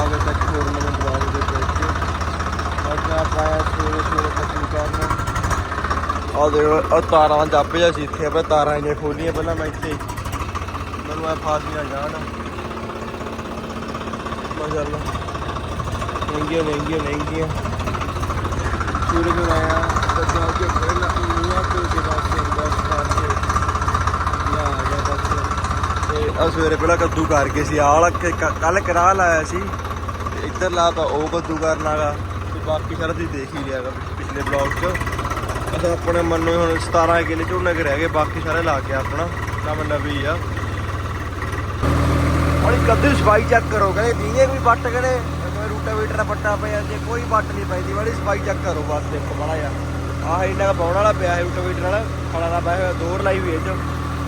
ਬਾਗ ਤੱਕ ਟੂਰਨਾਮੈਂਟ ਬਾਗ ਦੇ ਵਿੱਚ ਅੱਜ ਆਪਾਂ ਆਏ ਸਵੇਰੇ ਸਵੇਰੇ ਕੱਟੂ ਕਰਨ ਆ ਦੇ ਆ ਤਾਰਾਂ ਦੱਬ ਜਾ ਸੀ ਇੱਥੇ ਆਪਾਂ ਤਾਰਾਂ ਇਹਨੇ ਖੋਲੀਆਂ ਪਹਿਲਾਂ ਮੈਂ ਇੱਥੇ ਮੈਨੂੰ ਆ ਫਾਸੀਆਂ ਜਾਣ। ਮਾਸ਼ਾਅੱਲਾ। ਮਹਿੰਗੀਆਂ ਮਹਿੰਗੀਆਂ ਮਹਿੰਗੀਆਂ। ਸੂਰਜ ਨੂੰ ਆਇਆ ਬੱਚਾ ਕੇ ਪਹਿਲਾਂ ਨੀਆਂ ਤੋਂ ਦੇ ਬਸ ਕਰਕੇ ਨਾ ਆ ਗਿਆ ਬਸ। ਤੇ ਆ ਸਵੇਰੇ ਪਹਿਲਾਂ ਕੱਦੂ ਕਰ ਗਏ ਸੀ, ਆਹ ਕੱਲ ਕਰਾ ਲਾਇਆ ਸੀ। ਇੱਧਰ ਲਾ ਤਾਂ ਉਹ ਕੱਦੂ ਕਰਨ ਵਾਲਾ, ਤੇ ਬਾਕੀ ਸਾਰਾ ਤੁਸੀਂ ਦੇਖ ਹੀ ਲਿਆਗਾ ਪਿਛਲੇ ਬਲੌਗ 'ਚ। ਅਸਾਂ ਆਪਣੇ ਮਨ ਹੁਣ 17 ਕਿਲੇ ਝੋਨੇ ਕੇ ਰਹਿ ਗਏ, ਬਾਕੀ ਸਾਰੇ ਲਾ ਕੇ ਆਪਣਾ ਕੰਮ ਨਵੀਂ ਆ। ਹੁਣ ਕੱਦੂ ਸਫ਼ਾਈ ਚੈੱਕ ਕਰੋ, ਕਹਿੰਦੇ ਦੀਨੇ ਕੋਈ ਵੱਟ ਕਹਿੰਦੇ, ਕੋਈ ਰੂਟਾਵੀਟਰ ਦਾ ਪੱਟਾ ਪਿਆ ਜੇ, ਕੋਈ ਵੱਟ ਨਹੀਂ ਪੈਂਦੀ ਵਾਲੀ ਸਫ਼ਾਈ ਚੈੱਕ ਕਰੋ ਬਸ ਦੇਖੋ ਮਾੜਾ ਜਿਹਾ। ਆਹ ਇੰਨਾ ਕੁ ਪਾਉਣ ਵਾਲਾ ਪਿਆ ਹੈ ਰੂਟਾਵੀਟਰ ਵਾਲਾ ਖੜਾ ਦਾ ਪਿਆ ਦੋਰ ਲਾਈ ਹੋਈ ਇਹ ਚ।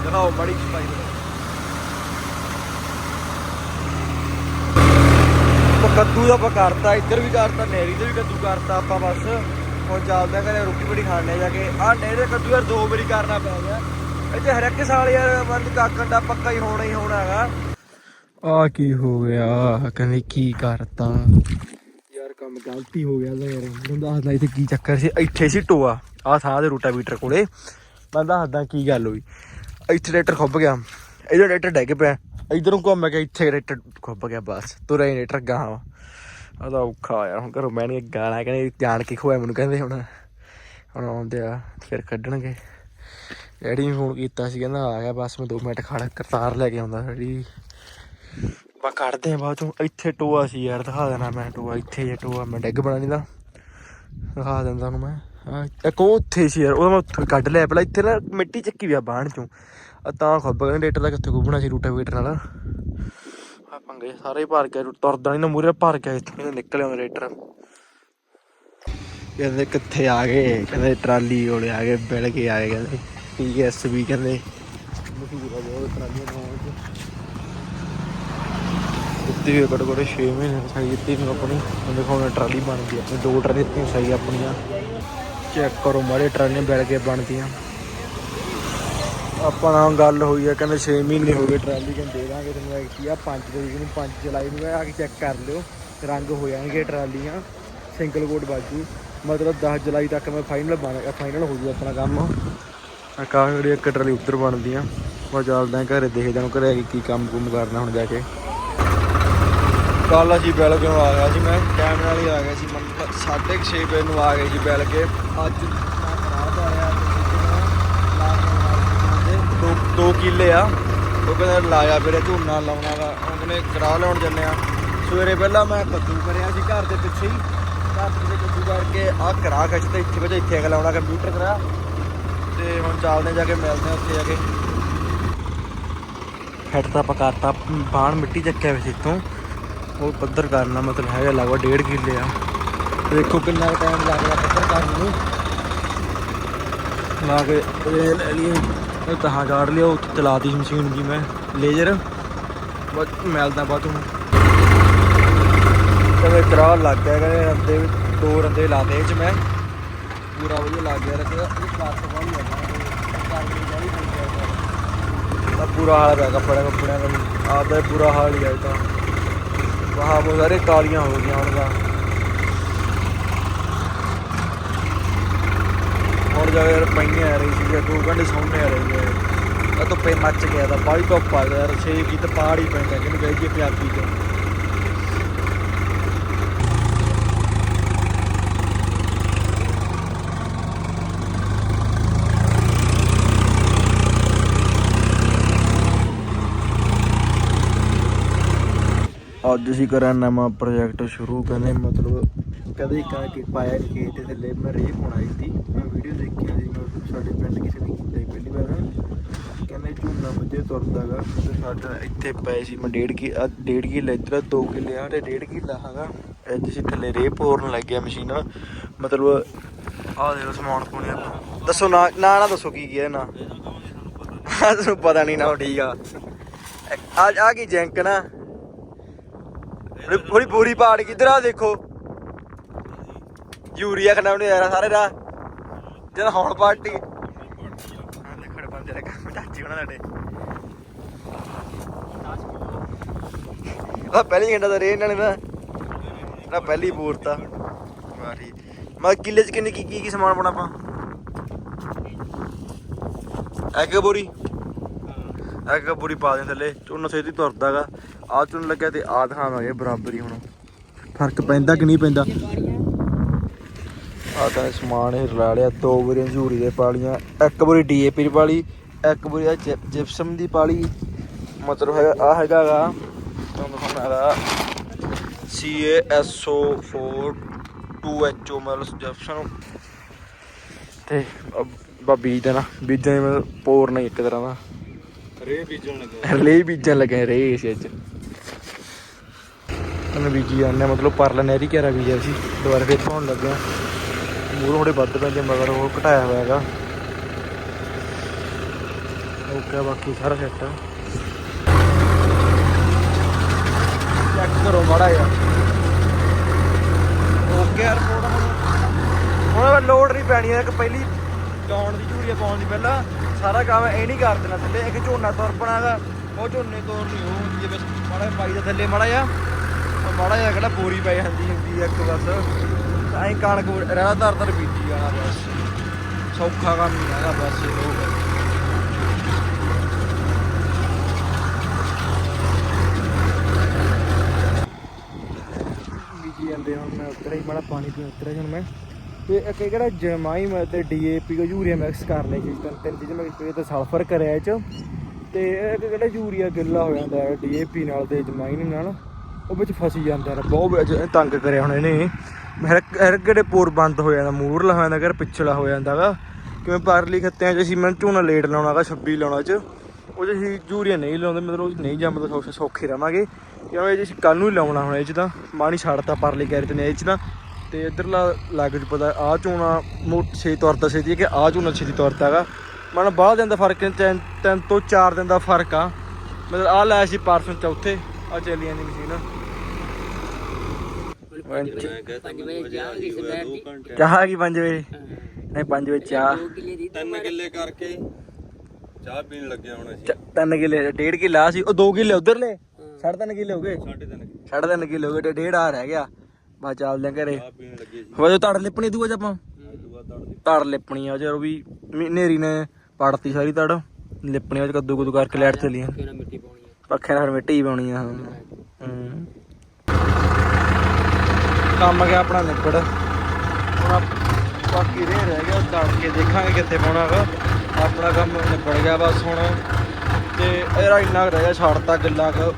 ਦਿਖਾਓ ਬੜੀ ਸਫ਼ਾਈ ਤਾਂ ਕੱਦੂ ਦਾ ਆਪਾਂ ਕਰਤਾ ਇੱਧਰ ਵੀ ਕਰਤਾ ਨਹਿਰੀ ਤੇ ਵੀ ਕੱਦੂ ਕਰਤਾ ਆਪਾਂ ਬਸ। ਹੁਣ ਚੱਲਦੇ ਆ ਘਰੇ ਰੋਟੀ ਬੜੀ ਖਾਣੇ ਜਾ ਕੇ। ਆਹ ਨਹਿਰੇ ਕੱਦੂ ਯਾਰ ਦੋ ਵਾਰੀ ਕਰਨਾ ਪੈ ਗਿਆ। ਇੱਥੇ ਹਰ ਇੱਕ ਸਾਲ ਯਾਰ ਬੰਦ ਕਾਕਣ ਦਾ ਪੱਕਾ ਹੀ ਹੋਣਾ ਹੀ ਹੋਣਾ ਹੈਗਾ। ਆ ਕੀ ਹੋ ਗਿਆ? ਕਹਿੰਦੇ ਕੀ ਕਰਤਾ? ਯਾਰ ਕੰਮ ਗਲਤੀ ਹੋ ਗਿਆ ਯਾਰ। ਮੈਨੂੰ ਦੱਸਦਾ ਇੱਥੇ ਕੀ ਚੱਕਰ ਸੀ। ਇੱਥੇ ਸੀ ਟੋਆ। ਆ ਥਾਂ ਦੇ ਰੂਟਾਵੀਟਰ ਕੋਲੇ। ਮੈਂ ਦੱਸਦਾ ਕੀ ਗੱਲ ਹੋਈ। ਇੱਥੇ ਟਰੈਕਟਰ ਖੁੱਭ ਗਿਆ। ਇਧਰ ਟਰੈਕਟਰ ਡਿੱਗ ਪਿਆ। ਇਧਰੋਂ ਘੁੰਮ ਗਿਆ ਇੱਥੇ ਟਰੈਕਟਰ ਖੁੱਭ ਗਿਆ ਬਸ। ਤੁਰਿਆ ਹੀ ਟਰੈਕਟਰ ਗਾਹਾਂ ਵਾ ਆਦਾ ਔਖਾ ਯਾਰ, ਹੁਣ ਘਰੋਂ ਬਹਿਣ ਕੇ ਗਾਲਾਂ ਕਹਿੰਦੇ ਜਾਣ ਕੇ ਖੋਇਆ ਮੈਨੂੰ, ਕਹਿੰਦੇ ਹੁਣ ਹੁਣ ਆਉਂਦੇ ਆ, ਫਿਰ ਕੱਢਣਗੇ। ਡੈਡੀ ਨੂੰ ਫੋਨ ਕੀਤਾ ਸੀ, ਕਹਿੰਦਾ ਆ ਗਿਆ ਬਸ, ਮੈਂ 2 ਮਿੰਟ ਖੜ, ਕਰਤਾਰ ਲੈ ਕੇ ਆਉਂਦਾ ਡੈਡੀ। ਬਾ ਕੱਢਦੇ ਆ ਬਾਅਦ ਚੋਂ, ਇੱਥੇ ਟੋਆ ਸੀ ਯਾਰ, ਦਿਖਾ ਦੇਣਾ ਮੈਂ ਟੋਆ, ਇੱਥੇ ਜੇ ਟੋਆ, ਮੈਂ ਡੈਗ ਬਣਾ ਨਹੀਂ ਦਾ ਦਿਖਾ ਦਿੰਦਾ ਨੂੰ ਮੈਂ। ਇੱਕ ਉਹ ਉੱਥੇ ਸੀ ਯਾਰ, ਉਹ ਮੈਂ ਉੱਥੋਂ ਕੱਢ ਲਿਆ, ਪਹਿਲਾਂ ਇੱਥੇ ਨਾ ਮਿੱਟੀ ਚੱਕੀ ਵੀ ਆ ਬਾਹਣ ਚੋਂ। ਤਾਂ ਖੱਬ ਗਏ ਡੇਟਰ ਦਾ ਕਿੱਥੇ ਗੁੱਬਣਾ ਸੀ ਰੂਟਾ ਵੀਟਰ ਨਾਲ। ਆ ਪੰਗੇ ਸਾਰੇ ਭਰ ਗਿਆ ਤੁਰਦਾ ਨਹੀਂ ਨਾ ਮੂਰੇ ਭਰ ਗਿਆ ਇੱਥੋਂ ਨਿਕਲ ਆਉਂਦਾ ਰੇਟਰ ਕਹਿੰਦੇ ਕਿੱਥੇ ਆ ਗਏ ਕਹਿੰਦੇ ਟਰਾਲੀ ਕੋਲੇ ਆ ਗਏ ਬਿਲ ਕੇ ਆ ਗਏ ਕਹਿੰਦੇ ਕਹਿੰਦੇ ਬਹੁਤ ਟਰਾਲੀਆਂ ਨੂੰ ਦਿੱਤੀ ਹੋਈ ਘੱਟੋ ਘੱਟ 6 ਮਹੀਨੇ ਸਾਈ ਦਿੱਤੀ ਨੂੰ ਆਪਣੀ। ਹੁਣ ਦੇਖੋ ਹੁਣ ਟਰਾਲੀ ਬਣਦੀ ਆ ਆਪਣੀ ਦੋ ਟਰਾਲੀ ਦਿੱਤੀਆਂ ਸਾਈ ਆਪਣੀਆਂ। ਚੈੱਕ ਕਰੋ ਮਾੜੇ ਟਰਾਲੀਆਂ ਬਿਲ ਕੇ ਬਣਦੀਆਂ। ਆਪਾਂ ਨਾਲ ਗੱਲ ਹੋਈ ਆ, ਕਹਿੰਦੇ 6 ਮਹੀਨੇ ਹੋ ਗਏ ਟਰਾਲੀ ਕਹਿੰਦੇ ਦੇ ਦਾਂਗੇ ਤੈਨੂੰ ਐਕਟੀ ਆ 5 ਤਰੀਕ ਨੂੰ 5 ਜੁਲਾਈ ਨੂੰ ਆ ਕੇ ਚੈੱਕ ਕਰ ਲਿਓ, ਰੰਗ ਹੋ ਜਾਣਗੇ ਟਰਾਲੀਆਂ ਸਿੰਗਲ ਕੋਡ ਬਾਜੂ ਮਤਲਬ 10 ਜੁਲਾਈ ਤੱਕ ਮੈਂ ਫਾਈਨਲ ਬਣ ਫਾਈਨਲ ਹੋ ਜੂ ਆਪਣਾ ਕੰਮ। ਆਕਾਸ਼ ਜਿਹੜੀ ਇੱਕ ਟਰਾਲੀ ਉੱਤਰ ਬਣਦੀ ਬਣਦੀਆਂ ਉਹ ਚੱਲਦੇ ਆ ਘਰੇ, ਦੇਖਦੇ ਹਾਂ ਘਰੇ ਕੀ ਕੰਮ ਕੁਮ ਕਰਨਾ ਹੁਣ ਜਾ ਕੇ। ਕੱਲ ਅਸੀਂ ਬੈਲ ਕਿਉਂ ਆ ਗਿਆ ਸੀ ਮੈਂ ਟਾਈਮ ਨਾਲ ਹੀ ਆ ਗਿਆ ਸੀ ਮਨ 6:30 ਵਜੇ ਨੂੰ ਆ ਗਏ ਸੀ ਬੈਲ ਕੇ, ਅੱਜ ਮੈਂ ਖਰਾਬ ਆਇਆ ਦੋ ਕਿੱਲੇ ਆ। ਉਹ ਕਹਿੰਦਾ ਲਾਇਆ ਵੀਰੇ, ਝੋਨਾ ਲਾਉਣਾ ਵਾ। ਉਹਨੇ ਕਰਾ ਲਾਉਣ ਜੰਨੇ ਆ। ਸਵੇਰੇ ਪਹਿਲਾਂ ਮੈਂ ਕੱਦੂ ਕਰਿਆ ਸੀ ਘਰ ਦੇ ਪਿੱਛੇ ਹੀ। ਘਰ ਦੇ ਕੱਦੂ ਕਰਕੇ ਆ ਕਰਾ ਖਿੱਚ ਤੇ ਇੱਥੇ ਵਜੇ ਇੱਥੇ ਲਾਉਣਾ, ਕੰਪਿਊਟਰ ਕਰਾ। ਤੇ ਹੁਣ ਚੱਲਦੇ ਜਾ ਕੇ ਮਿਲਦੇ ਆ ਉੱਥੇ ਜਾ ਕੇ। ਫਿੱਟ ਤਾਂ ਪਕਾਤਾ ਬਾਣ ਮਿੱਟੀ ਚੱਕਿਆ ਵਿੱਚ ਇੱਥੋਂ। ਉਹ ਪੱਧਰ ਕਰਨਾ ਮਤਲਬ ਹੈਗਾ ਲਗਭਗ 1.5 ਕਿੱਲੇ ਆ। ਦੇਖੋ ਕਿੰਨਾ ਟਾਈਮ ਲੱਗਦਾ ਪੱਧਰ ਕਰਨ ਨੂੰ। ਲਾ ਕੇ ਇਹ ਲੈ ਲਈ ਇਹ ਤਾਂ ਗਾੜ ਲਿਆ ਉੱਥੇ ਚਲਾਤੀ ਸੀ ਮਸ਼ੀਨ ਜੀ ਮੈਂ ਲੇਜ਼ਰ ਬਸ, ਮਿਲਦਾ ਬਾਅਦ ਹੁਣ ਕਹਿੰਦੇ ਕਰਾ ਲੱਗ ਗਿਆ, ਕਹਿੰਦੇ ਰੰਦੇ ਦੋ ਰੰਦੇ ਲਾਤੇ ਇਹ ਚ ਮੈਂ। ਪੂਰਾ ਵਧੀਆ ਲੱਗ ਗਿਆ ਰੱਖਿਆ ਇਹ ਕਾਸ ਵਾਲੀ ਆ ਪੂਰਾ ਹਾਲ ਪਿਆ, ਕੱਪੜਿਆਂ ਕੱਪੜਿਆਂ ਦਾ ਆਪਦਾ ਹੀ ਪੂਰਾ ਹਾਲ ਹੀ ਆ, ਇਹ ਤਾਂ। ਵਾਹ ਉਹ ਸਾਰੇ ਕਾਲੀਆਂ ਹੋ ਗਈਆਂ ਹੁਣ ਤਾਂ ਹੁਣ ਜਾ ਯਾਰ, ਪਈਆਂ ਆ ਰਹੀ ਸੀ ਦੋ ਘੰਟੇ ਸੌਣੇ ਆ ਰਹੀ ਹੈ ਆ ਧੁੱਪੇ ਮੱਚ ਗਿਆ ਤਾਂ ਬਾਈ ਧੁੱਪ ਆ ਗਿਆ ਯਾਰ, ਛੇ ਕੀ ਤਾਂ ਪਹਾੜ ਹੀ ਪੈਂਦਾ, ਕਿਹਨੂੰ ਕਹੀਏ ਪੰਜਾਬੀ ਚ। ਅੱਜ ਅਸੀਂ ਕਰਾਂ ਨਵਾਂ ਪ੍ਰੋਜੈਕਟ ਸ਼ੁਰੂ, ਕਹਿੰਦੇ ਮਤਲਬ ਕਦੇ ਕਾ ਕਿ ਪਾਇਆ ਖੇਤ ਦੇ ਥੱਲੇ, ਮੈਂ ਰੇਹ ਪਾਉਣਾ ਸੀ, ਮੈਂ ਵੀਡੀਓ ਦੇਖੀ ਸੀ, ਮੈਂ ਸਾਡੇ ਪਿੰਡ ਕਿਸੇ ਨੇ ਕੀਤਾ ਸੀ ਪਹਿਲੀ ਵਾਰ। ਕਹਿੰਦੇ ਝੂਨਾ ਵਧੀਆ ਤੁਰਦਾਗਾ ਤੇ ਸਾਡਾ ਇੱਥੇ ਪਏ ਸੀ, ਮੈਂ ਡੇਢ ਕੀ ਡੇਢ ਕਿੱਲਾ ਇੱਧਰ 2 ਕਿੱਲੇ ਆ ਤੇ ਡੇਢ ਕਿੱਲਾ ਹੈਗਾ। ਅੱਜ ਅਸੀਂ ਥੱਲੇ ਰੇਹ ਪੋਰਨ ਲੱਗਿਆ ਮਸ਼ੀਨ। ਨਾਲ ਮਤਲਬ ਆਹ ਦੇਖੋ ਸਮਾਨ ਪਾਉਣੇ ਆਪਾਂ। ਦੱਸੋ ਨਾ ਨਾ ਨਾ ਦੱਸੋ ਕੀ ਕੀ ਨਾ ਤੁਹਾਨੂੰ ਪਤਾ ਨਹੀਂ ਨਾ, ਠੀਕ ਆ। ਆ ਆ ਕੀ ਜੈਂਕ ਨਾ? ਥੋੜੀ ਬੋਰੀ ਪਾੜ ਕਿੱਧਰ ਆ ਦੇਖੋ। ਯੂਰੀਆ ਖਣਾਉਣੇ ਯਾਰ ਸਾਰੇ ਦਾ। ਜਦ ਹੁਣ ਪਾਰਟੀ। ਦੇਖੜ ਬੰਦੇ ਦਾ ਕੰਮ ਚਾਚੀ ਉਹਨਾਂ ਸਾਡੇ ਆ ਪਹਿਲੀ ਘੰਟਾ ਦਾ ਰੇ ਇਹਨਾਂ ਨੇ ਨਾ ਪਹਿਲੀ ਬੋਰਤਾ ਵਾਰੀ। ਮੈਂ ਕਿੱਲੇ ਚ ਕਿੰਨੇ ਕੀ ਕੀ ਸਮਾਨ ਪਾਉਣਾ ਆਪਾਂ? ਇੱਕ ਬੋਰੀ। ਇੱਕ ਬੋਰੀ ਪਾ ਦੇ ਥੱਲੇ। ਝੋਨਾ ਛੇਤੀ ਤੁਰਦਾਗਾ ਆ ਝੋਨਾ ਲੱਗਿਆ ਤੇ ਆ ਦਿਖਾਵਾਂਗੇ ਬਰਾਬਰ ਹੀ ਹੁਣ। ਫ਼ਰਕ ਪੈਂਦਾ ਕਿ ਨਹੀਂ ਪੈਂਦਾ? ਆ ਤਾਂ ਸਮਾਨ ਇਹ ਰਲਾ ਲਿਆ ਦੋ ਬੋਰੀਆਂ ਝੂਰੀ ਦੇ ਪਾਲੀਆਂ ਇੱਕ ਬੋਰੀ ਡੀਏਪੀ ਦੀ ਪਾਲੀ ਇੱਕ ਬੋਰੀ ਆ ਜਿਪ- ਜਿਪਸਮ ਦੀ ਪਾਲੀ। ਮਤਲਬ ਹੈਗਾ ਆ ਹੈਗਾਗਾ ਤੁਹਾਨੂੰ ਦਿਖਾਉਣਾਗਾ CaSO4 2HO ਮਤਲਬ ਜਿਪਸਮ। ਤੇ ਬਾ ਬੀਜ ਦੇਣਾ ਬੀਜਾਂ ਦੇ ਮਤਲਬ ਪੋਰ ਨਹੀਂ ਇੱਕ ਤਰ੍ਹਾਂ ਦਾ। ਰੇ ਬੀਜਣ ਲੱਗੇ। ਰੇ ਬੀਜਣ ਲੱਗੇ ਰੇ ਇਸ ਵਿੱਚ। ਉਹਨੇ ਬੀਜੀ ਜਾਂਦੇ ਮਤਲਬ ਪਰਲਾ ਨਹਿਰੀ ਘੇਰਾ ਬੀਜਿਆ ਸੀ, ਦੁਬਾਰਾ ਫੇਰ ਪਾਉਣ ਲੱਗਿਆ। ਮੂਰ ਥੋੜੇ ਵੱਧ ਪੈਂਦੇ, ਮਗਰ ਉਹ ਘਟਾਇਆ ਹੋਇਆ ਹੈਗਾ। ਓਕੇ ਬਾਕੀ ਸਾਰਾ ਸੈੱਟ ਚੈੱਕ ਕਰੋ ਮਾੜਾ ਯਾਰ ਓਕੇ ਰਿਪੋਰਟ ਹੁਣ ਲੋਡ ਨਹੀਂ ਪੈਣੀ ਹੈ ਪਹਿਲੀ ਗਾਉਣ ਦੀ ਝੂੜੀਆ ਪਾਉਣ ਦੀ ਪਹਿਲਾਂ। ਸਾਰਾ ਕੰਮ ਇਹ ਨਹੀਂ ਕਰ ਦੇਣਾ ਥੱਲੇ, ਇੱਕ ਝੋਨਾ ਤੁਰ ਪਣਾਗਾ ਉਹ ਝੋਨੇ ਤੋਂ ਨਹੀਂ ਉਹ ਹੁੰਦੀ ਮਾੜਾ ਪਾਈ ਦਾ ਥੱਲੇ ਮਾੜਾ ਜਿਹਾ। ਮਾੜਾ ਜਿਹਾ ਕਿਹੜਾ ਬੋਰੀ ਪੈ ਜਾਂਦੀ ਹੁੰਦੀ ਹੈ ਇੱਕ ਬਸ। ਐਂ ਕਣਕ ਰਹਿਣਾ ਧਰ ਧਰ ਬੀਜੀ ਜਾਣਾ ਬਸ। ਸੌਖਾ ਕੰਮ ਨਹੀਂ ਹੈਗਾ ਬਸ ਇਹ ਲੋਕ। ਬੀਜੀ ਜਾਂਦੇ ਹੁਣ ਮੈਂ ਉੱਤਰ ਹੀ, ਮਾੜਾ ਪਾਣੀ ਪੀਣ ਉੱਤਰ ਹੁਣ ਮੈਂ। ਤੇ ਇੱਕ ਇਹ ਕਿਹੜਾ ਜਮਾਈ ਮੈਂ ਤੇ ਡੀਏਪੀ ਕੋ ਯੂਰੀਆ ਮਿਕਸ ਕਰ ਲਿਆ ਸੀ ਤਿੰਨ ਤਿੰਨ ਚੀਜ਼ਾਂ ਮਿਕਸ ਕਰਕੇ ਤੇ ਸਲਫਰ ਕਰਿਆ ਇਹ ਚ। ਤੇ ਇਹ ਇੱਕ ਕਿਹੜਾ ਯੂਰੀਆ ਗਿੱਲਾ ਹੋ ਜਾਂਦਾ ਹੈ ਡੀਏਪੀ ਨਾਲ ਤੇ ਜਮਾਈਨ ਨਾਲ। ਉਹ ਵਿੱਚ ਫਸੀ ਜਾਂਦਾ ਹੈ ਬਹੁਤ ਵਿੱਚ ਤੰਗ ਕਰਿਆ ਹੁਣ ਇਹਨੇ। ਹਰ ਹਰ ਕਿਹੜੇ ਪੋਰ ਬੰਦ ਹੋ ਜਾਂਦਾ ਮੂਰਲਾ ਹੋ ਜਾਂਦਾ ਕਰ ਪਿਛਲਾ ਹੋ ਜਾਂਦਾਗਾ ਕਿਵੇਂ ਪਰਲੀ ਖੱਤਿਆਂ 'ਚ ਅਸੀਂ ਮੈਂ ਝੋਨਾ ਲੇਟ ਲਾਉਣਾਗਾ 26 ਲਾਉਣਾ 'ਚ। ਉਹ 'ਚ ਅਸੀਂ ਯੂਰੀਆ ਨਹੀਂ ਲਾਉਂਦੇ, ਮਤਲਬ ਉਹ 'ਚ ਨਹੀਂ ਜੰਮਦਾ, ਸੌਖੇ ਸੌਖੇ ਰਵਾਂਗੇ। ਕਿਉਂ ਇਹ 'ਚ ਅਸੀਂ ਕੱਲ ਨੂੰ ਹੀ ਲਾਉਣਾ ਹੁਣ ਇਹ 'ਚ ਤਾਂ। ਮਾਣੀ ਛੱਡਤਾ ਪਰਲੀ ਕੈਰੇ ਤੇ ਨੇ ਇਹ 'ਚ ਤਾਂ। ਤੇ ਇਧਰਲਾ ਲੱਗ ਜੂ ਪਤਾ ਆ ਝੋਨਾ ਮੋਟ ਛੇ ਤੁਰਦਾ, ਛੇਤੀ ਕਿ ਆ ਝੋਨਾ ਛੇਤੀ ਤੁਰਦਾ ਹੈਗਾ ਮਨ ਬਾਹਰ ਦਿਨ ਦਾ ਫ਼ਰਕ ਤਿੰਨ ਤਿੰਨ ਤੋਂ ਚਾਰ ਦਿਨ ਦਾ ਫ਼ਰਕ ਆ। ਮਤਲਬ ਆ ਲਾਇਆ ਸੀ ਪਰਸੋਂ ਚੌਥੇ ਆ ਚੱਲੀ ਜਾਂਦੀ ਮਸ਼ੀਨ। ਚਾਹ ਕੀ 5 ਵਜੇ? ਨਹੀਂ 5 ਵਜੇ ਚਾਹ। ਤਿੰਨ ਕਿੱਲੇ ਕਰਕੇ ਚਾਹ ਪੀਣ ਲੱਗਿਆ ਹੁਣ ਅਸੀਂ। ਤਿੰਨ ਕਿੱਲੇ ਡੇਢ ਕਿੱਲਾ ਸੀ। ਉਹ 2 ਕਿੱਲੇ ਉਧਰਲੇ? ਸਾਢੇ ਤਿੰਨ ਕਿੱਲੇ ਹੋ ਗਏ? ਸਾਢੇ ਤਿੰਨ ਕਿੱਲੇ। ਸਾਢੇ ਤਿੰਨ ਕਿੱਲੇ ਹੋ ਗਏ ਤੇ ਡੇਢ ਆ ਰਹਿ ਗਿਆ। ਬਾ ਚੱਲਦੇ ਆਂ ਘਰੇ। ਚਾਹ ਪੀਣ ਲੱਗੇ ਸੀ। ਹੋਇਆ ਤੜ ਲਿਪਣੀ ਦੂਆ ਚ ਆਪਾਂ? ਦੂਆ ਤੜ ਲਿਪਣੀ ਆ ਜਦੋਂ ਵੀ ਨੇਰੀ ਨੇ ਪੜਤੀ ਸਾਰੀ ਤੜ। ਲਿਪਣੀ ਆ ਚ ਕੱਦੂ ਕੁਦੂ ਕਰਕੇ ਲੈਟ ਚਲੀਆਂ ਫੇਰ ਮਿੱਟੀ ਪਾਉਣੀ ਆ। ਪੱਖੇ ਨਾਲ ਮਿੱਟੀ ਹੀ ਪਾਉਣੀ ਆ। ਹਾਂ। ਹੂੰ। ਕੰਮ ਗਿਆ ਆਪਣਾ ਨਿਬੜ। ਹੁਣ ਆਪ- ਬਾਕੀ ਰੇ ਰਹਿ ਗਿਆ ਤੜ ਕੇ ਦੇਖਾਂਗੇ ਕਿੱਥੇ ਪਾਉਣਾ ਵਾ ਆਪਣਾ ਕੰਮ ਨਿਬੜ ਗਿਆ ਬਸ ਹੁਣ। ਤੇ ਇਹਦਾ ਇੰਨਾ ਕੁ ਰਹਿ ਗਿਆ, ਛੱਡਤਾ ਗੱਲਾਂ ਕ।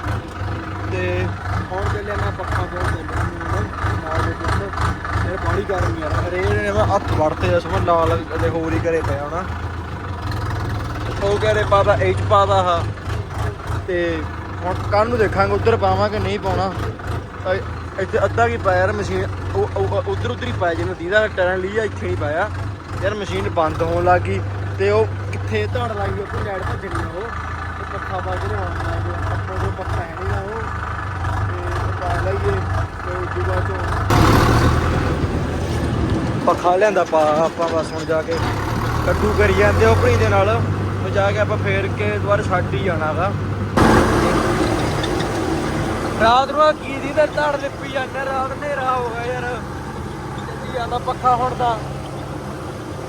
ਤੇ ਹੁਣ ਚੱਲਿਆ ਮੈਂ ਪੱਖਾ ਕੋਲ ਨਾਲ ਦੇ ਦੁੱਧ ਇਹ ਬਾੜੀ ਗਰਮੀ ਆ ਰੇ ਨੇ ਮੈਂ ਹੱਥ ਵੜਤੇ ਜਸ ਮੈਂ ਨਾਲ ਦੇ ਹੋਰ ਹੀ ਘਰੇ ਪਿਆ ਹੋਣਾ। ਉਹ ਕਹਰੇ ਪਾਦਾ ਐਚ ਪਾਦਾ ਹਾ ਤੇ ਹੁਣ ਕੱਲ ਨੂੰ ਦੇਖਾਂਗੇ, ਉਧਰ ਪਾਵਾਂਗੇ ਨਹੀਂ ਪਾਉਣਾ। ਇੱਥੇ ਅੱਧਾ ਕੀ ਪਾਇਆ ਯਾਰ ਮਸ਼ੀਨ, ਉਹ ਉਧਰ ਉਧਰ ਹੀ ਪਾਇਆ ਜਿਹਨੂੰ ਦੀਦਾ ਟਰਨ ਲਈ ਆ, ਇੱਥੇ ਹੀ ਪਾਇਆ। ਯਾਰ ਮਸ਼ੀਨ ਬੰਦ ਹੋਣ ਲੱਗੀ ਤੇ ਉਹ ਕਿੱਥੇ ਧੜ ਲਾਈ ਉੱਥੇ ਲੈਟ ਭੱਜਣੀ ਉਹ। ਤੇ ਪੱਖਾ ਪਾ ਕੇ ਲਿਆਉਣਾ ਲੱਗ ਆਪਾਂ ਕੋਲ ਪੱਖਾ ਹੈ ਨਹੀਂਗਾ ਉਹ। ਤੇ ਪਾ ਲਈਏ ਤੇ ਦੂਜਾ ਚੋਂ ਪੱਖਾ ਲਿਆਂਦਾ ਪਾ ਆਪਾਂ ਬਸ ਹੁਣ ਜਾ ਕੇ। ਕੱਟੂ ਕਰੀ ਜਾਂਦੇ ਉਹ ਭਣੀ ਦੇ ਨਾਲ। ਉਹ ਜਾ ਕੇ ਆਪਾਂ ਫੇਰ ਕੇ ਦੁਬਾਰਾ ਛੱਡ ਹੀ ਜਾਣਾਗਾ। ਰਾਤ ਨੂੰ ਆਹ ਕੀ ਦੀ ਤੇ ਧੜ ਲਿਪੀ ਜਾਂਦਾ, ਰਾਤ ਹਨੇਰਾ ਹੋ ਗਿਆ ਯਾਰ। ਜੱਜੀ ਜਾਂਦਾ ਪੱਖਾ ਹੁਣ ਦਾ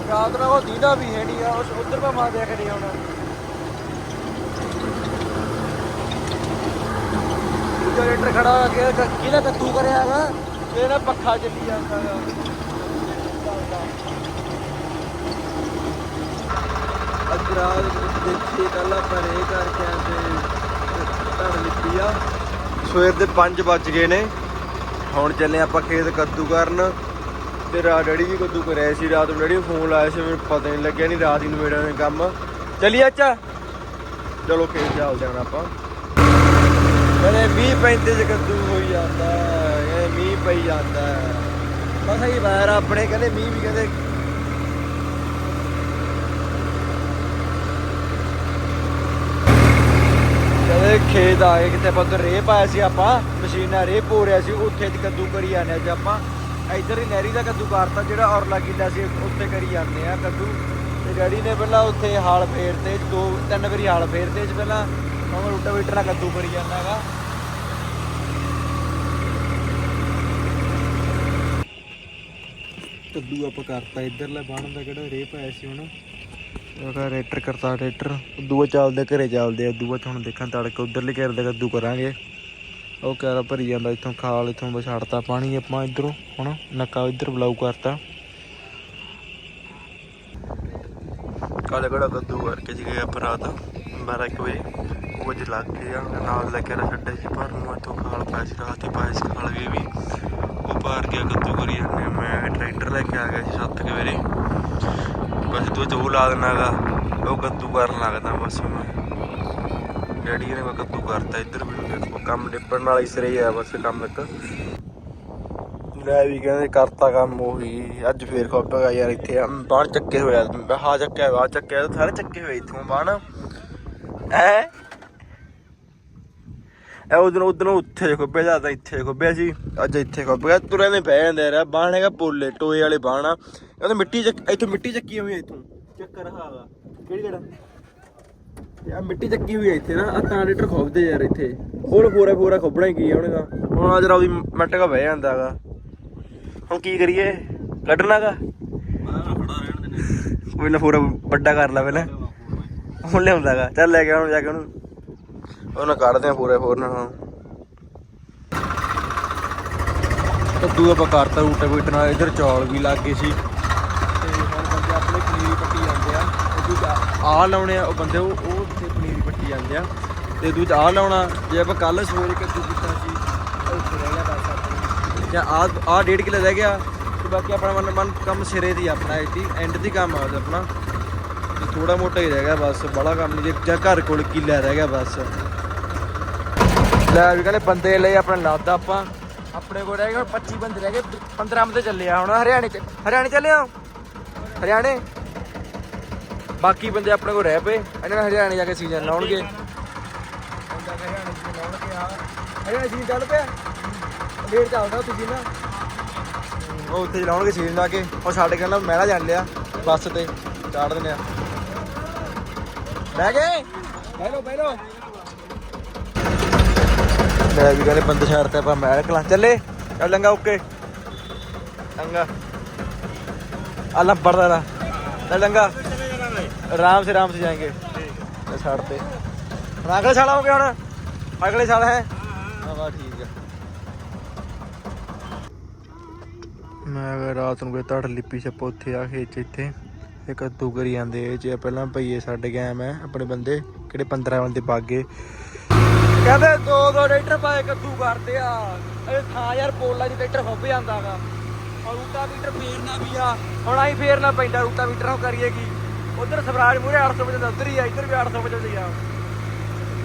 ਰਾਤ ਨੂੰ ਉਹ ਦੀਦਾ ਵੀ ਹੈ ਨਹੀਂ ਆ ਉਸ ਉਧਰ ਪਾ ਮਾ ਦੇਖ ਨਹੀਂ ਹੁਣ। ਜਨਰੇਟਰ ਖੜਾ ਹੋ ਗਿਆ ਕਿਹਦਾ ਕੱਤੂ ਕਰਿਆ ਹੈਗਾ? ਤੇ ਇਹਦਾ ਪੱਖਾ ਚੱਲੀ ਜਾਂਦਾ ਗਾ ਅੱਜ ਰਾਤ ਦੇਖੀ ਕੱਲ ਆਪਾਂ ਰੇ ਕਰਕੇ ਆਂਦੇ ਧੜ ਲਿਪੀ ਆ। ਸਵੇਰ ਦੇ 5 ਵੱਜ ਗਏ ਨੇ। ਹੁਣ ਚੱਲੇ ਆਪਾਂ ਖੇਤ ਕੱਦੂ ਕਰਨ। ਤੇ ਰਾ ਡੈਡੀ ਵੀ ਕੱਦੂ ਕਰਿਆ ਸੀ, ਰਾਤ ਨੂੰ ਡੈਡੀ ਫੋਨ ਲਾਇਆ ਸੀ, ਮੈਨੂੰ ਪਤਾ ਨਹੀਂ ਲੱਗਿਆ ਨਹੀਂ ਰਾਤ ਹੀ ਨਵੇੜਿਆ ਨੇ ਕੰਮ। ਚੱਲੀਏ ਅੱਛਾ ਚਲੋ ਖੇਤ ਚੱਲਦੇ ਹਾਂ ਆਪਾਂ। ਕਹਿੰਦੇ ਮੀਂਹ ਪੈਂਦੇ ਚ ਕੱਦੂ ਹੋਈ ਜਾਂਦਾ ਇਹ ਮੀਂਹ ਪਈ ਜਾਂਦਾ। ਬਸ ਹੀ ਬਾਹਰ ਆਪਣੇ, ਕਹਿੰਦੇ ਮੀਂਹ ਵੀ ਕਹਿੰਦੇ ਕਹਿੰਦੇ ਖੇਤ ਆ ਗਏ ਕਿਤੇ ਆਪਾਂ ਉੱਧਰ ਪਾਇਆ ਸੀ ਆਪਾਂ, ਮਸ਼ੀਨ ਨਾਲ ਰੇਹ ਪੋ ਰਿਆ ਸੀ, ਉੱਥੇ ਦੀ ਕੱਦੂ ਕਰੀ ਜਾਂਦੇ ਅੱਜ ਆਪਾਂ। ਇੱਧਰ ਹੀ ਨਹਿਰੀ ਦਾ ਕੱਦੂ ਕਰਤਾ, ਜਿਹੜਾ ਔਰਲਾ ਕਿੱਲਾ ਸੀ, ਉੱਥੇ ਕਰੀ ਜਾਂਦੇ ਆ ਕੱਦੂ। ਤੇ ਡੈਡੀ ਨੇ ਪਹਿਲਾਂ ਉੱਥੇ ਹਾਲ ਫੇਰਤੇ ਦੋ, ਤਿੰਨ ਵਾਰੀ ਹਾਲ ਫੇਰਤੇ ਇਸ ਪਹਿਲਾਂ ਹੁਣ ਰੂਟਾ ਵੀਟਰ ਨਾਲ ਕੱਦੂ ਕਰੀ ਜਾਂਦਾ ਹੈਗਾ। ਕੱਦੂ ਆਪਾਂ ਕਰਤਾ ਇਧਰਲੇ ਬਾਣ ਦਾ ਕਿਹੜਾ ਰੇ ਪਾਇਆ ਸੀ ਹੁਣ ਉਹਦਾ ਰੇਟਰ ਕਰਤਾ ਰੇਟਰ ਦੂਆ ਚੱਲਦੇ, ਘਰੇ ਚੱਲਦੇ ਆ ਦੂਆ ਚ ਹੁਣ ਦੇਖਾਂ ਤੜਕੇ ਉਧਰਲੇ ਘਰ ਦਾ ਕੱਦੂ ਕਰਾਂਗੇ। ਉਹ ਕਿਹੜਾ ਭਰੀ ਜਾਂਦਾ ਇੱਥੋਂ ਖਾਲ, ਇੱਥੋਂ ਬਸ ਪਾਣੀ ਆਪਾਂ ਇਧਰੋਂ, ਹੁਣ ਨੱਕਾ ਇੱਧਰ ਬਲਾਉ ਕਰਤਾ। ਕਾਲੇ ਘੜਾ ਕੱਦੂ ਕਰਕੇ ਸੀਗੇ ਆਪਾਂ ਰਾਤ 12 ਕੁ ਵਜੇ। ਉਹ ਅੱਜ ਲੱਗ ਗਿਆ, ਨਾਲ ਲੈ ਕੇ ਰ ਛੱਡੇ ਸੀ, ਪਰ ਨੂੰ ਇੱਥੋਂ ਖਾਲ ਪਾਇਆ ਸੀ, ਰਾਤ ਹੀ ਪਾਇਆ ਸੀ ਖਾਲ ਵੀ ਵੀ। ਉਹ ਪਾਰ ਗਿਆ, ਕੱਦੂ ਕਰੀ ਜਾਂਦੇ ਮੈਂ ਟਰੈਕਟਰ ਲੈ ਕੇ ਆ ਗਿਆ ਸੀ ਸੱਤ ਕੁ ਵਜੇ। ਬਸ ਤੂੰ ਚੋ ਲਾ ਉਹ ਕੱਦੂ ਕਰਨ ਲੱਗਦਾ ਬਸ ਮੈਂ ਡੈਡੀ ਨੇ ਮੈਂ ਕੱਦੂ ਕਰਤਾ ਇੱਧਰ ਵੀ, ਕੰਮ ਨਿਪਟਣ ਨਾਲ ਹੀ ਸਿਰੇ ਆ ਬਸ ਕੰਮ ਇੱਕ। ਲੈ ਵੀ ਕਹਿੰਦੇ ਕਰਤਾ ਕੰਮ ਉਹੀ, ਅੱਜ ਫੇਰ ਖੋਪੇਗਾ ਯਾਰ ਇੱਥੇ। ਬਾਣ ਚੱਕੇ ਹੋਇਆ ਹਾ ਚੱਕਿਆ ਵਾ ਚੱਕਿਆ, ਸਾਰੇ ਚੱਕੇ ਹੋਏ ਇੱਥੋਂ ਬਾਣ ਐ ਐ ਉਦੋਂ ਉਦੋਂ ਉੱਥੇ ਖੋਪਿਆ ਜਾਂਦਾ ਇੱਥੇ ਖੋਪਿਆ ਸੀ ਅੱਜ ਇੱਥੇ ਖੋਪ ਗਿਆ ਤੁਰੇ ਨੇ ਪੈ ਜਾਂਦੇ ਯਾਰ ਬਾਣ ਹੈਗਾ ਪੋਲੇ ਟੋਏ ਵਾਲੇ ਬਾਣ ਆ। ਇਹ ਤਾਂ ਮਿੱਟੀ ਚੱਕ ਇੱਥੋਂ ਮਿੱਟੀ ਚੱਕੀ ਹੋਈ ਆ ਇੱਥੋਂ। ਚੱਕਰ ਹਾਗਾ ਕਿਹੜੀ ਕਿਹੜਾ ਯਾ ਮਿੱਟੀ ਚੱਕੀ ਹੋਈ ਹੈ ਇੱਥੇ ਨਾ ਆ ਤਾਂ ਲੀਟਰ ਖੋਪਦੇ ਯਾਰ ਇੱਥੇ। ਹੋਰ ਪੂਰਾ ਪੂਰਾ ਖੋਪਣਾ ਹੀ ਕੀ ਆ ਉਹਨੇ ਦਾ ਹੁਣ ਆ ਜਰਾ ਉਹਦੀ ਮਿੰਟ ਕਾ ਬਹਿ ਜਾਂਦਾਗਾ ਹੁਣ ਕੀ ਕਰੀਏ? ਕੱਢਣਾਗਾ ਕੋਈ ਨਾ ਪੂਰਾ ਵੱਡਾ ਕਰ ਲਾ ਪਹਿਲਾਂ। ਹੁਣ ਲਿਆਉਂਦਾਗਾ ਚੱਲ ਲੈ ਕੇ ਆਉਣ ਜਾ ਕੇ ਉਹਨੂੰ ਉਹਨਾਂ ਕੱਢਦੇ ਆ ਪੂਰੇ ਫੋਰ ਨਾਲ ਕੱਦੂ ਆਪਾਂ ਕਰਤਾ ਰੂਟੇ ਬੀਟ ਨਾਲ ਇਧਰ ਚੌਲ ਵੀ ਲੱਗ ਗਏ ਸੀ। ਤੇ ਹੁਣ ਬੰਦੇ ਆਪਣੇ ਪਨੀਰੀ ਪੱਟੀ ਜਾਂਦੇ ਆ ਉਹ ਆ ਲਾਉਣੇ ਆ ਉਹ ਬੰਦੇ ਉਹ ਉਹ ਉੱਥੇ ਪਨੀਰੀ ਪੱਟੀ ਜਾਂਦੇ ਆ। ਤੇ ਦੂਜ ਆ ਲਾਉਣਾ ਜੇ ਆਪਾਂ ਕੱਲ ਸਵੇਰੇ ਕੱਦੂ ਕੀਤਾ ਸੀ ਉਹ ਉੱਥੇ ਰਹਿ ਗਿਆ ਬਸ ਆਪਣਾ ਜਾਂ ਆ ਆ 1.5 ਕਿਲੋ ਰਹਿ ਗਿਆ ਤੇ ਬਾਕੀ ਆਪਣਾ ਮਨ ਮਨ ਕੰਮ ਸਿਰੇ ਦੀ ਆਪਣਾ ਇਹਦੀ ਐਂਡ ਦੀ ਕੰਮ ਆ ਆਪਣਾ। ਥੋੜਾ ਮੋਟਾ ਹੀ ਰਹਿ ਗਿਆ ਬਸ ਬੜਾ ਕੰਮ ਨਹੀਂ ਜੇ ਜਾਂ ਘਰ ਕੋਲ ਕਿੱਲਾ ਰਹਿ ਗਿਆ ਬਸ। ਲੈ ਵੀ ਕਹਿੰਦੇ ਬੰਦੇ ਲਈ ਆਪਣਾ ਲਾਦਾ ਆਪਾਂ। ਆਪਣੇ ਕੋਲ ਰਹਿ ਗਏ, ਹੁਣ 25 ਬੰਦੇ ਰਹਿ ਗਏ 15 ਬੰਦੇ ਚੱਲੇ ਆ ਹੁਣ ਹਰਿਆਣੇ ਚ। ਹਰਿਆਣੇ ਚੱਲੇ ਆ ਹਰਿਆਣੇ? ਬਾਕੀ ਬੰਦੇ ਆਪਣੇ ਕੋਲ ਰਹਿ ਪਏ, ਇਹਨਾਂ ਨੇ ਹਰਿਆਣੇ ਜਾ ਕੇ ਸੀਜ਼ਨ ਲਾਉਣਗੇ। ਹਰਿਆਣੇ ਸੀਜ਼ਨ ਚੱਲ ਪਿਆ? ਲੇਟ ਚੱਲਦਾ ਤੁਸੀਂ ਨਾ ਉਹ ਉੱਥੇ ਲਾਉਣਗੇ ਸੀਜ਼ਨ ਲਾ ਕੇ। ਉਹ ਛੱਡ ਕੇ ਨਾ ਮਹਿਲਾ ਜਾਣ ਲਿਆ, ਬੱਸ ਤੇ। ਚਾੜ ਦਿੰਦੇ ਆ। ਬਹਿ ਗਏ? ਬਹਿ ਲੋ ਬਹਿ ਲੋ ਮੇਰਾ ਵੀ ਕਹਿੰਦੇ ਬੰਦ ਛੱਡਤਾ ਆਪਾਂ ਮੈਂ ਕਲਾਂ। ਚੱਲੇ। ਚੱਲ ਲੰਗਾ ਓਕੇ। ਲੰਗਾ ਆ ਲੰਬੜ ਦਾ ਚੱਲ ਲੰਗਾ ਆਰਾਮ ਸੇ ਆਰਾਮ ਸੇ ਜਾਏਂਗੇ। ਠੀਕ ਹੈ ਛੱਡਤੇ ਅਗਲੇ ਸਾਲ ਆਉਂਗੇ ਹੁਣ? ਅਗਲੇ ਸਾਲ ਹੈ? ਹਾਂ ਹਾਂ ਠੀਕ ਹੈ ਮੈਂ ਅਗਰ ਰਾਤ ਨੂੰ ਕੋਈ ਟੜ ਲਿੱਪੀ ਛੱਪੋ ਉੱਥੇ ਆ ਖੇਤ ਇੱਥੇ ਇਹ ਕੱਦੂ ਕਰੀ ਜਾਂਦੇ ਜੇ ਪਹਿਲਾਂ ਭਈਏ ਸਾਡੇ ਗੈਮ ਹੈ ਆਪਣੇ ਬੰਦੇ। ਕਿਹੜੇ 15 ਬੰਦੇ ਬਾਗੇ। ਕਹਿੰਦੇ ਦੋ ਦੋ ਟਰੈਕਟਰ ਪਾਏ ਕੱਦੂ ਕਰਦੇ ਆ। ਇਹ ਥਾਂ ਯਾਰ ਪੋਲਾ ਦੀ ਲੀਟਰ ਹੁੱਬ ਜਾਂਦਾਗਾ ਔਰ ਰੂਟਾ ਮੀਟਰ ਫੇਰਨਾ ਵੀ ਆ। ਹੁਣ ਆਈ ਫੇਰਨਾ ਪੈਂਦਾ ਰੂਟਾ ਮੀਟਰ ਉਹ ਕਰੀਏ ਕੀ? ਉਧਰ ਸਵਰਾਜ ਮੂਰੇ 800 ਵਜੇ ਦਾ ਉਧਰ ਹੀ ਆ, ਇੱਧਰ ਵੀ 800 ਵਜੇ ਦੀ ਆ।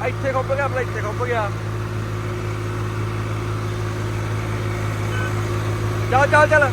ਇੱਥੇ ਖੁੱਬ ਗਿਆ, ਆਪਣਾ ਇੱਥੇ ਖੁੱਬ ਗਿਆ। ਚੱਲ ਚੱਲ ਚੱਲ।